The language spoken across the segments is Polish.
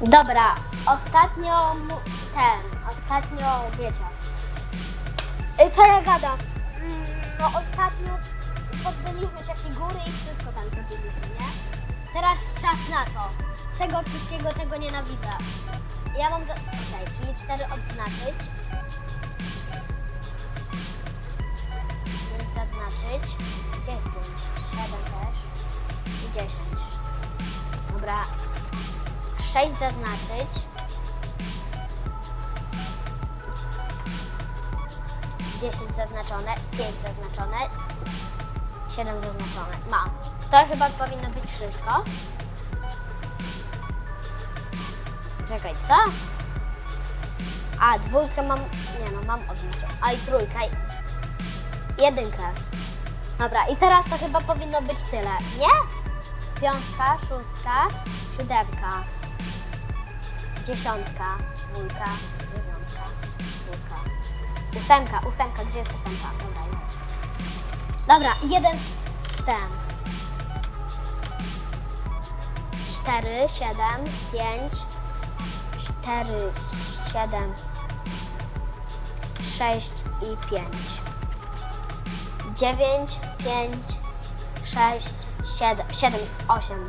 Dobra, ostatnio ten, ostatnio wiecie. Y, Co ja gadam? Mm, No ostatnio pozbyliśmy się figury i wszystko tam zrobiliśmy, nie? Teraz czas na to. Tego wszystkiego, czego nienawidzę. Ja mam za... Okej, czyli cztery odznaczyć. Więc zaznaczyć. Gdzie jest pięć? Siedem też. I dziesięć. Dobra, 6 zaznaczyć. Dziesięć zaznaczone, 5 zaznaczone, 7 zaznaczone. Mam. To chyba powinno być wszystko. Czekaj, co? A, dwójkę mam. Nie no, mam odliczę. A i trójka. i- Jedynkę. Dobra, i teraz to chyba powinno być tyle, nie? Piątka, szóstka, siódemka, dziesiątka, dwójka, dziewiątka, czwórka, ósemka, ósemka, gdzie jest ósemka? Dobra. Dobra, jeden z ten. Cztery, siedem, pięć, cztery, siedem, sześć i pięć. Dziewięć, pięć, sześć, siedem, siedem, osiem.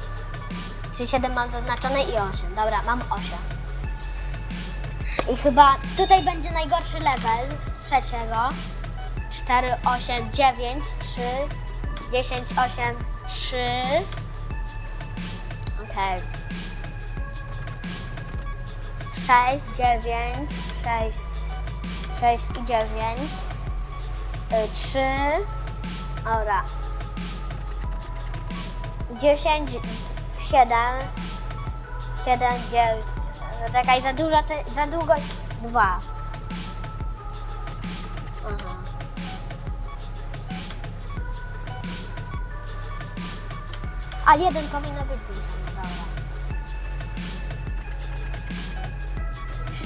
Czy 7 mam zaznaczone i 8. Dobra, mam 8. I chyba tutaj będzie najgorszy level z trzeciego. 4, 8, 9, 3, 10, 8, 3. Okej. 6, 9, 6, 6 i 9. 3. Dobra. 10, 7, 7, 9. Czekaj, za dużo, te, za długo. 2. Aha. A jeden powinno być zliczony, dobra.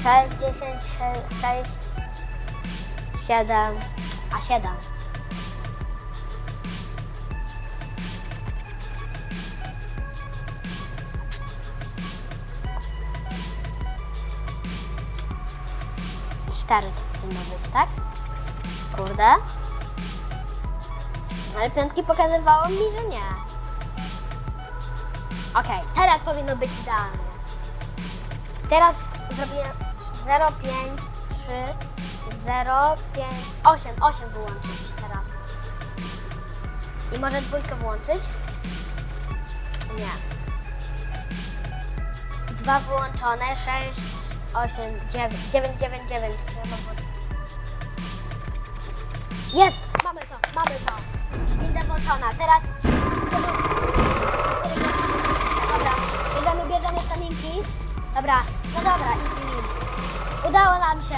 6, 10, 6, 7, a 7. Cztery to powinno być, tak? Kurde. Ale piątki pokazywało mi, że nie. Okej, teraz powinno być idealnie. Teraz zrobię 0, 5, 3, 0, 5, 8, 8 wyłączyć teraz. I może dwójkę włączyć? Nie. Dwa wyłączone, 6, 8, 9, 9, 9, 9. Trzeba włączyć. Jest! Mamy to, mamy to. Winda włączona. Teraz Dobra, bierzemy, bierzemy staminki. Dobra, no dobra, easy win. Udało nam się.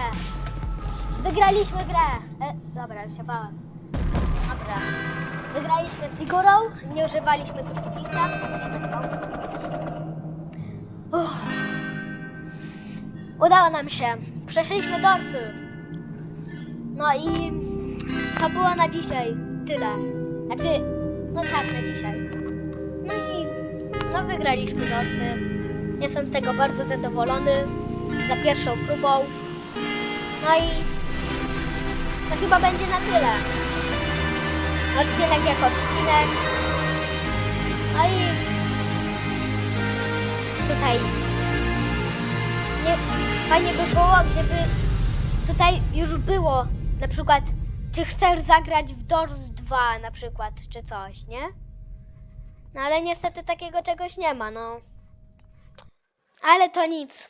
Wygraliśmy grę. E, dobra, już się bałem. Dobra. Wygraliśmy figurą, nie używaliśmy krucyfiksa. Uff. Udało nam się. Przeszliśmy dorsy. No i to było na dzisiaj tyle. Znaczy, no tak, na dzisiaj. No i no wygraliśmy dorsy. Jestem z tego bardzo zadowolony. Za pierwszą próbą. No i to chyba będzie na tyle. Odcinek jak odcinek. No i tutaj nie, fajnie by było, gdyby tutaj już było na przykład, czy chcesz zagrać w Doors 2 na przykład, czy coś, nie? No ale niestety takiego czegoś nie ma, no. Ale to nic.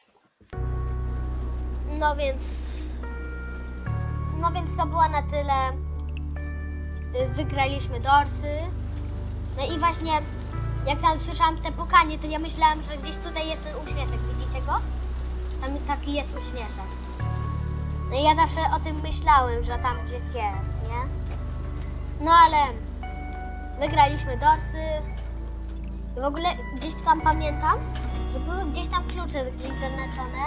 No więc. No więc to było na tyle. Y, Wygraliśmy dorsy. No i właśnie, jak tam słyszałam te pukanie, to ja myślałam, że gdzieś tutaj jest ten uśmieszek. Widzicie go? Tam taki jest uśmieszek. No i ja zawsze o tym myślałem, że tam gdzieś jest, nie? No ale wygraliśmy dorsy. I w ogóle gdzieś tam pamiętam, że były gdzieś tam klucze gdzieś zaznaczone,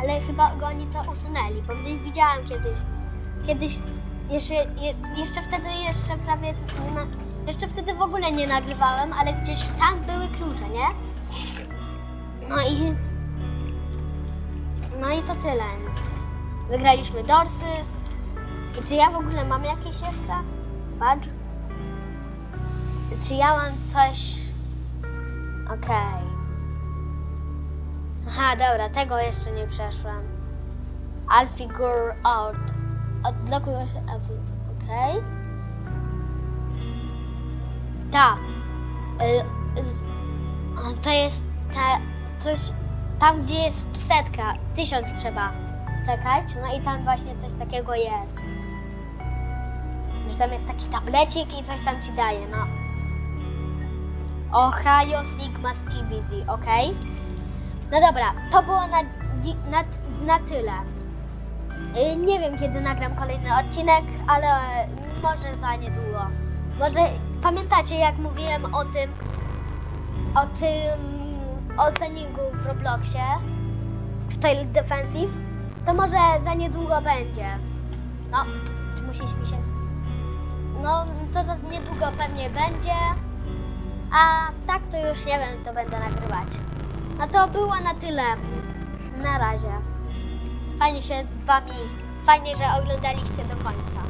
ale chyba go oni to usunęli, bo gdzieś widziałam kiedyś. Kiedyś jeszcze, je, jeszcze wtedy jeszcze prawie no, jeszcze wtedy w ogóle nie nagrywałem, ale gdzieś tam były klucze, nie? No i i to tyle. Wygraliśmy dorsy. I czy ja w ogóle mam jakieś jeszcze? Patrz. Czy ja mam coś... Okej. Aha, dobra, tego jeszcze nie przeszłam. Alfigure Out. Odblokuj się Alfigure. Okej. Ta. Y, z- o, to jest ta, coś tam, gdzie jest setka. Tysiąc trzeba czekać. No i tam właśnie coś takiego jest. Że tam jest taki tablecik i coś tam ci daje, no. Ohio Sigma Skibidi, ok? No dobra, to było na, na, na tyle. Y, Nie wiem kiedy nagram kolejny odcinek, ale może za niedługo. Może pamiętacie jak mówiłem o tym o tym openingu w Robloxie w Toilet Defensive? To może za niedługo będzie. No, czy musisz mi się... No, to za niedługo pewnie będzie. A tak to już nie wiem, to będę nagrywać. No to było na tyle. Na razie. Fajnie się z wami, fajnie, że oglądaliście do końca.